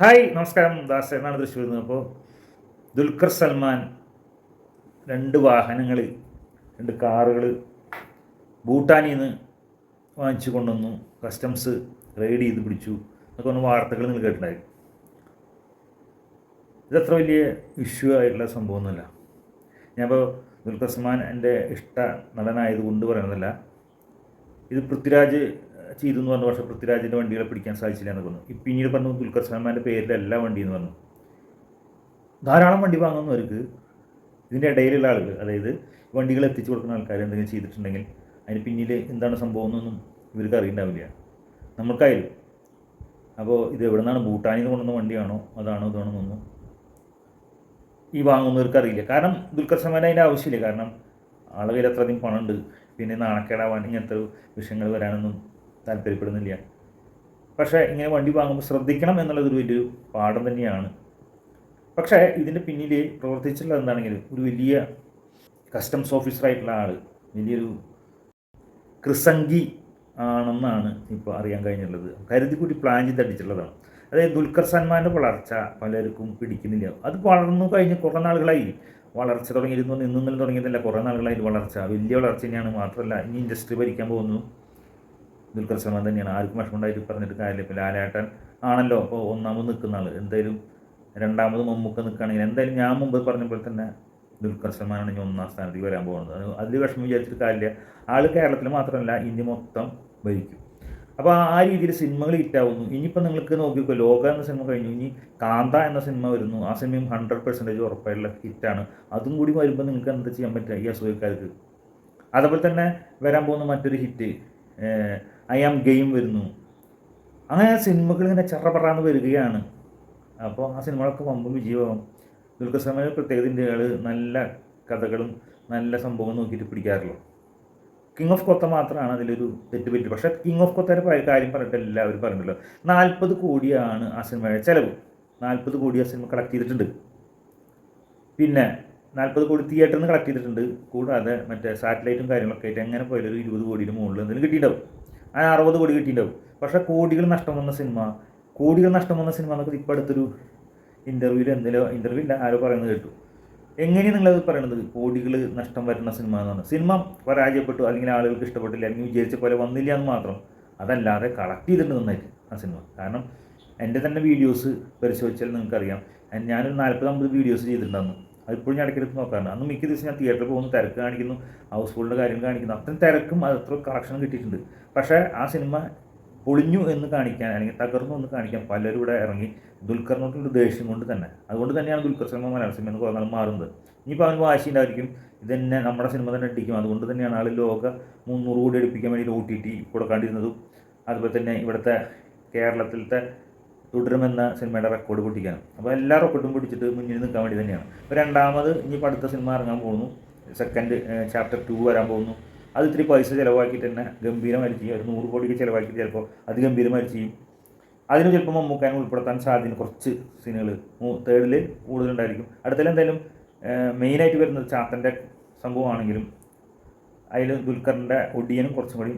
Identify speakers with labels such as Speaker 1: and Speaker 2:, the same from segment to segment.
Speaker 1: Hi നമസ്കാരം. ദാസ് എന്നാണ് തൃശ്ശൂരിൽ നിന്ന്. അപ്പോൾ ദുൽഖർ സൽമാൻ രണ്ട് വാഹനങ്ങൾ രണ്ട് കാറുകൾ ഭൂട്ടാനിൽ നിന്ന് വാങ്ങിച്ചു കൊണ്ടുവന്നു. കസ്റ്റംസ് റെയ്ഡ് ചെയ്ത് പിടിച്ചു എന്നൊക്കെ പറഞ്ഞ വാർത്തകൾ നിങ്ങൾ കേട്ടിട്ടുണ്ടായി ഇതത്ര വലിയ ഇഷ്യൂ ആയിട്ടുള്ള സംഭവമൊന്നുമല്ല. ഞാനിപ്പോൾ ദുൽഖർ സൽമാൻ എന്റെ ഇഷ്ട നടനായതുകൊണ്ട് പറയുന്നതല്ല. ഇത് പൃഥ്വിരാജ് ചെയ്തു എന്ന് പറഞ്ഞ. പക്ഷേ പൃഥ്വിരാജിന്റെ വണ്ടികളെ പിടിക്കാൻ സാധിച്ചില്ല എന്ന് പറഞ്ഞു. പിന്നീട് പറഞ്ഞു ദുൽഖർ സൽമാന്റെ പേരിൽ എല്ലാ വണ്ടി എന്ന് പറഞ്ഞു. ധാരാളം വണ്ടി വാങ്ങുന്നവർക്ക് ഇതിന്റെ ഇടയിലുള്ള ആളുകൾ അതായത് വണ്ടികൾ എത്തിച്ചു കൊടുക്കുന്ന ആൾക്കാർ എന്തെങ്കിലും ചെയ്തിട്ടുണ്ടെങ്കിൽ അതിന് പിന്നിൽ എന്താണ് സംഭവം എന്നൊന്നും ഇവർക്ക് അറിയണ്ടാവില്ല. നമ്മൾക്കായാലും. അപ്പോൾ ഇത് എവിടെ നിന്നാണ് ഭൂട്ടാനിൽ നിന്ന് കൊണ്ടുവന്ന വണ്ടിയാണോ അതാണോ ഇതാണോ എന്നൊന്നും ഈ വാങ്ങുന്നവർക്ക് അറിയില്ല. കാരണം ദുൽഖർ സൽമാൻ അതിന്റെ ആവശ്യമില്ല. കാരണം ആളുകൾ അത്രയധികം പണമുണ്ട്. പിന്നെ നാണക്കേടാവാൻ ഇങ്ങനത്തെ വിഷയങ്ങൾ വരാനൊന്നും താല്പര്യപ്പെടുന്നില്ല. പക്ഷേ ഇങ്ങനെ വണ്ടി വാങ്ങുമ്പോൾ ശ്രദ്ധിക്കണം എന്നുള്ളതൊരു വലിയൊരു പാഠം തന്നെയാണ്. പക്ഷേ ഇതിന്റെ പിന്നിൽ പ്രവർത്തിച്ചിട്ടുള്ള എന്താണെങ്കിലും ഒരു വലിയ കസ്റ്റംസ് ഓഫീസറായിട്ടുള്ള ആൾ വലിയൊരു ക്രിസംഗി ആണെന്നാണ് ഇപ്പോൾ അറിയാൻ കഴിഞ്ഞുള്ളത് കരുതി കൂടി പ്ലാൻ ചെയ്ത് അടിച്ചിട്ടുള്ളതാണ്. അതായത് ദുൽഖർ സൽമാന്റെ വളർച്ച പലർക്കും പിടിക്കുന്നില്ല. അത് വളർന്നു കഴിഞ്ഞ് കുറേ നാളുകളായി. വളർച്ച തുടങ്ങിയിരുന്നു നിന്നും തുടങ്ങിയതല്ല. കുറേ നാളുകളായി വളർച്ച. വലിയ വളർച്ച തന്നെയാണ്. മാത്രമല്ല ഇനി ഇൻഡസ്ട്രി ഭരിക്കാൻ പോകുന്നു. ദുൽഖർ സൽമാൻ തന്നെയാണ്. ആർക്കും വിഷമമുണ്ടായിട്ട് പറഞ്ഞിട്ട് കാര്യമില്ല. ഇപ്പോൾ ലാലേട്ടൻ ആണല്ലോ. അപ്പോൾ ഒന്നാമത് നിൽക്കുന്ന ആൾ എന്തായാലും രണ്ടാമത് മമ്മൂക്ക നിൽക്കുകയാണെങ്കിൽ എന്തായാലും ഞാൻ മുമ്പ് പറഞ്ഞ പോലെ തന്നെ ദുൽഖർ സൽമാനാണ് ഇനി ഒന്നാം സ്ഥാനത്തേക്ക് വരാൻ പോകുന്നത്. അത് അതിൽ വിഷമം വിചാരിച്ചിട്ട് കാര്യമില്ല. ആൾ കേരളത്തിൽ മാത്രമല്ല ഇന്ത്യ മൊത്തം ഭരിക്കും. അപ്പോൾ ആ രീതിയിൽ സിനിമകൾ ഹിറ്റാവുന്നു ഇനിയിപ്പോൾ നിങ്ങൾക്ക് നോക്കിക്കോ ലോക എന്ന സിനിമ കഴിഞ്ഞു. ഇനി കാന്ത എന്ന സിനിമ വരുന്നു. ആ സിനിമയും ഹൺഡ്രഡ് പെർസെന്റേജ് ഉറപ്പായിട്ടുള്ള ഹിറ്റാണ് അതും കൂടി വരുമ്പോൾ നിങ്ങൾക്ക് എന്താ ചെയ്യാൻ പറ്റുക? ഈ അസുഖക്കാർക്ക് അതുപോലെ തന്നെ വരാൻ പോകുന്ന മറ്റൊരു ഹിറ്റ് ഐ ആം ഗെയിം വരുന്നു. അങ്ങനെ സിനിമകൾ ഇങ്ങനെ ചെറപറാന്ന് വരികയാണ്. അപ്പോൾ ആ സിനിമകളൊക്കെ വമ്പും വിജയമാകും ദുൽഖസമയ സൽമാൻ പ്രത്യേകതന്റെ ആൾ നല്ല കഥകളും നല്ല സംഭവം നോക്കിയിട്ട് പിടിക്കാറുള്ളൂ. കിങ് ഓഫ് കൊത്ത മാത്രമാണ് അതിലൊരു തെറ്റ് പറ്റി പക്ഷേ കിങ് ഓഫ് കൊത്തയുടെ കാര്യം പറഞ്ഞിട്ട് എല്ലാവരും പറഞ്ഞല്ലോ. നാൽപ്പത് കോടിയാണ് ആ സിനിമയുടെ ചിലവ്. നാൽപ്പത് കോടി ആ സിനിമ കളക്ട് ചെയ്തിട്ടുണ്ട്. പിന്നെ നാൽപ്പത് കോടി തിയേറ്ററിൽ നിന്ന് കളക്ട് ചെയ്തിട്ടുണ്ട്. കൂടാതെ മറ്റേ സാറ്റലൈറ്റും കാര്യങ്ങളൊക്കെ ആയിട്ട് എങ്ങനെ പോയാലും ഒരു ഇരുപത് കോടിയുടെ മുകളിൽ എന്തെങ്കിലും കിട്ടിയിട്ടുണ്ടാവും. ആ അറുപത് കോടി കിട്ടിയിട്ടുണ്ടാവും. പക്ഷേ കോടികൾ നഷ്ടം വന്ന സിനിമ കോടികൾ നഷ്ടം വന്ന സിനിമ എന്നൊക്കെ ഇപ്പോൾ അടുത്തൊരു ഇന്റർവ്യൂവിൽ എന്തെങ്കിലും ഇന്റർവ്യൂ ഇല്ല ആരോ പറയുന്നത് കേട്ടു. എങ്ങനെയാണ് നിങ്ങളത് പറയണത്? കോടികൾ നഷ്ടം വരുന്ന സിനിമ എന്നാണ് സിനിമ പരാജയപ്പെട്ടു അല്ലെങ്കിൽ ആളുകൾക്ക് ഇഷ്ടപ്പെട്ടില്ല അല്ലെങ്കിൽ വിചാരിച്ച പോലെ വന്നില്ല എന്ന് മാത്രം. അതല്ലാതെ കളക്ട് ചെയ്തിട്ടുണ്ട് നന്നായിട്ട് ആ സിനിമ കാരണം എന്റെ തന്നെ വീഡിയോസ് പരിശോധിച്ചാൽ നിങ്ങൾക്കറിയാം. ഞാനൊരു നാൽപ്പത് അമ്പത് വീഡിയോസ് ചെയ്തിട്ടുണ്ടായിരുന്നു. അതിപ്പോഴും ഞാൻ ഇടയ്ക്കെടുത്ത് നോക്കാറുണ്ട്. അന്ന് മിക്ക ദിവസം ഞാൻ തിയേറ്ററിൽ പോകുന്നു തിരക്ക് കാണിക്കുന്നു ഹൗസ് ഫുള്ളിന്റെ കാര്യം കാണിക്കുന്നു. അത്രയും തിരക്കും അത് അത്ര കളക്ഷനും കിട്ടിയിട്ടുണ്ട്. പക്ഷേ ആ സിനിമ പൊളിഞ്ഞു എന്ന് കാണിക്കാൻ അല്ലെങ്കിൽ തകർന്നു എന്ന് കാണിക്കാൻ പലരും ഇവിടെ ഇറങ്ങി ദുൽഖറിനോട്ടുള്ള ദേഷ്യം കൊണ്ട് തന്നെ. അതുകൊണ്ട് തന്നെയാണ് ദുൽഖർ സിനിമ മലയാള സിനിമ എന്ന് കുറേ മാറുന്നത്. ഇനിയിപ്പോൾ അവൻ വാശി ഉണ്ടായിരിക്കും ഇതന്നെ നമ്മുടെ സിനിമ തന്നെ അടിക്കും. അതുകൊണ്ട് തന്നെയാണ് ആൾ ലോക മുന്നൂറ് കോടി അടുപ്പിക്കാൻ വേണ്ടി ഒ ടി ടി കൊടുക്കാണ്ടിരുന്നതും. അതുപോലെ തന്നെ ഇവിടുത്തെ കേരളത്തിലത്തെ തുടരുമെന്ന സിനിമയുടെ റെക്കോർഡ് പൊട്ടിക്കാനും. അപ്പോൾ എല്ലാ റെക്കോർഡും പിടിച്ചിട്ട് മുന്നിൽ നിൽക്കാൻ വേണ്ടി തന്നെയാണ്. അപ്പോൾ രണ്ടാമത് ഇനിയിപ്പോൾ അടുത്ത സിനിമ ഇറങ്ങാൻ പോകുന്നു. സെക്കൻഡ് ചാപ്റ്റർ ടു വരാൻ പോകുന്നു. അത് ഇത്തിരി പൈസ ചിലവാക്കിയിട്ട് തന്നെ ഗംഭീരമായി ചെയ്യും. ഒരു നൂറ് കോടിക്ക് ചിലവാക്കിയിട്ട് ചിലപ്പോൾ അത് അതിഗംഭീരമായി ചെയ്യും. അതിന് ചിലപ്പോൾ മമ്മൂക്കാൻ ഉൾപ്പെടുത്താൻ സാധ്യത കുറച്ച് സീനുകൾ തേർഡിൽ കൂടുതലുണ്ടായിരിക്കും. അടുത്തതിൽ എന്തായാലും മെയിനായിട്ട് വരുന്നത് ചാത്തന്റെ സംഭവമാണെങ്കിലും അതിൽ ദുൽഖറിന്റെ ഒടിയനും കുറച്ചും കൂടി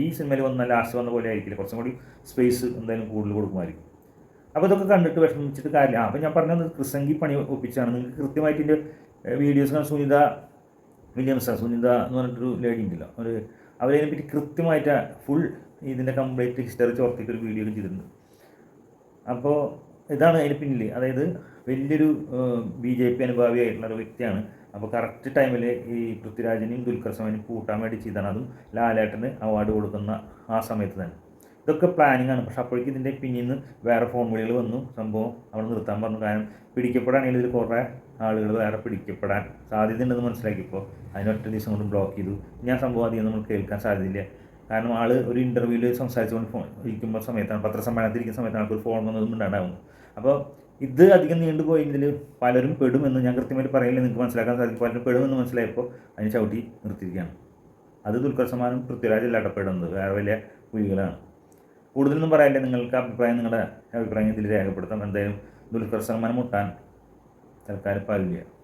Speaker 1: ഈ സിനിമയിൽ വന്ന ലാസ്റ്റ് വന്ന പോലെ ആയിരിക്കില്ല. കുറച്ചും കൂടി സ്പേസ് എന്തായാലും കൂടുതൽ കൊടുക്കുമായിരിക്കും. അപ്പോൾ ഇതൊക്കെ കണ്ടിട്ട് വിഷമിച്ചിട്ട് കാര്യമില്ല. അപ്പോൾ ഞാൻ പറഞ്ഞത് ക്രിസംഗി പണി ഒപ്പിച്ചാണ്. നിങ്ങൾക്ക് കൃത്യമായിട്ട് ഇതിന്റെ വീഡിയോസ് സുനിത വില്യംസ്. സുനിത എന്ന് പറഞ്ഞിട്ടൊരു ലേഡി ഉണ്ടല്ലോ. അവർ അവരതിനെപ്പറ്റി കൃത്യമായിട്ട് ഫുൾ ഇതിന്റെ കംപ്ലീറ്റ് ഹിസ്റ്ററി ചോർത്തിയിട്ട് ഒരു വീഡിയോ ചെയ്തിട്ടുണ്ട്. അപ്പോൾ ഇതാണ് അതിന് പിന്നിൽ അതായത് വലിയൊരു ബി ജെ പി അനുഭാവിയായിട്ടുള്ള ഒരു വ്യക്തിയാണ്. അപ്പോൾ കറക്റ്റ് ടൈമിൽ ഈ പൃഥ്വിരാജിനെയും ദുൽഖർ സൽമാനെയും കൂട്ടാൻ വേണ്ടി ചെയ്താണ്. അതും ലാലേട്ടന് അവാർഡ് കൊടുക്കുന്ന ആ സമയത്ത് തന്നെ. ഇതൊക്കെ പ്ലാനിങ് ആണ്. പക്ഷെ അപ്പോഴേക്കും ഇതിന്റെ പിന്നിൽ നിന്ന് വേറെ ഫോൺ വിളികൾ വന്നു. സംഭവം അവിടെ നിർത്താൻ പറഞ്ഞു. കാരണം പിടിക്കപ്പെടാണെങ്കിൽ ഇതിൽ കുറേ ആളുകൾ വേറെ പിടിക്കപ്പെടാൻ സാധ്യതയുണ്ടെന്ന് മനസ്സിലാക്കിയപ്പോൾ അതിനൊറ്റ ദിവസം കൊണ്ട് ബ്ലോക്ക് ചെയ്തു. ഞാൻ സംഭവം അധികം നമ്മൾ കേൾക്കാൻ സാധ്യതയില്ല. കാരണം ആൾ ഒരു ഇന്റർവ്യൂവിൽ സംസാരിച്ചുകൊണ്ട് ഫോൺ ഇരിക്കുമ്പോൾ സമയത്താണ് പത്രസമ്മേളനത്തിരിക്കുന്ന സമയത്താണ് ആൾക്കൊരു ഫോൺ വന്നതും ഉണ്ടാകുന്നു അപ്പോൾ ഇത് അധികം നീണ്ടുപോയി നീണ്ടുപോയതിൽ പലരും പെടുമെന്ന് ഞാൻ കൃത്യമായിട്ട് പറയില്ല. നിങ്ങൾക്ക് മനസ്സിലാക്കാൻ സാധിക്കും. പലരും പെടുമെന്ന് മനസ്സിലായപ്പോൾ അതിന് ചവിട്ടി നിർത്തിയിരിക്കുകയാണ്. അത് ദുൽഖർ സമാനം പൃഥ്വിരാജ് ഇടപെടുന്നത് വേറെ വലിയ പുലികളാണ് കൂടുതലൊന്നും പറയാനില്ല. നിങ്ങൾക്ക് അഭിപ്രായം നിങ്ങളുടെ അഭിപ്രായം ഇതിൽ രേഖപ്പെടുത്താം. എന്തായാലും ദുൽഖർ സൽമാൻ മുട്ടാൻ തൽക്കാലം പാലില്ല.